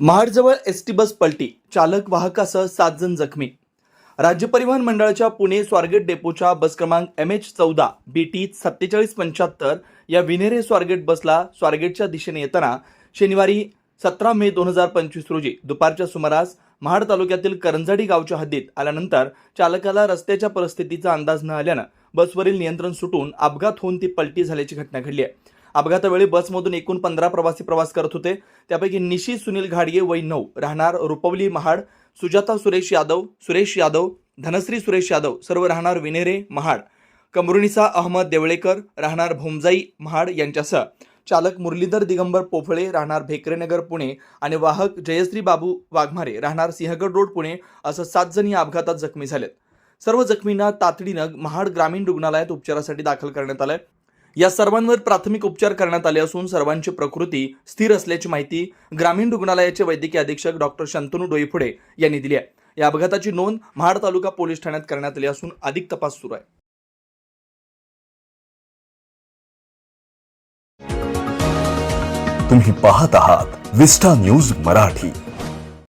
महाडजवळ S T bus पलटी. चालक वाहकासह सात जण जखमी. राज्य परिवहन मंडळाच्या पुणे स्वारगेट डेपोच्या बस क्रमांक एम एच चौदा बी टी सत्तेचाळीस पंच्याहत्तर या विनेरे स्वारगेट बसला स्वारगेटच्या दिशेने येताना शनिवारी सतरा मे दोन हजार पंचवीस रोजी दुपारच्या सुमारास महाड तालुक्यातील करंजाडी गावच्या हद्दीत आल्यानंतर चालकाला रस्त्याच्या परिस्थितीचा अंदाज न आल्यानं बसवरील नियंत्रण सुटून अपघात होऊन ती पलटी झाल्याची घटना घडली आहे. अपघातावेळी बसमधून एकूण पंधरा प्रवासी प्रवास करत होते. त्यापैकी निशी सुनील घाडगे वय नऊ राहणार रुपवली महाड सुजाता सुरेश यादव सुरेश यादव धनश्री सुरेश यादव सर्व राहणार विनेरे महाड कमरुनिसा अहमद देवळेकर राहणार भोमजाई महाड यांच्यासह. चालक मुरलीधर दिगंबर पोफळे राहणार भेकरेनगर पुणे आणि वाहक जयश्री बाबू वाघमारे राहणार सिंहगड रोड पुणे असं सात जण या अपघातात जखमी झालेत. सर्व जखमींना तातडीनं महाड ग्रामीण रुग्णालयात उपचारासाठी दाखल करण्यात आलंय. या सर्वांवर प्राथमिक उपचार करण्यात आले असून सर्वांची प्रकृती स्थिर असल्याची माहिती ग्रामीण रुग्णालयाचे वैद्यकीय अधीक्षक डॉक्टर शंतनू डोईफुडे यांनी दिली आहे. या अपघाताची नोंद महाड तालुका पोलीस ठाण्यात करण्यात आली असून अधिक तपास सुरू आहे. तुम्ही पाहत आहात विस्टा न्यूज मराठी.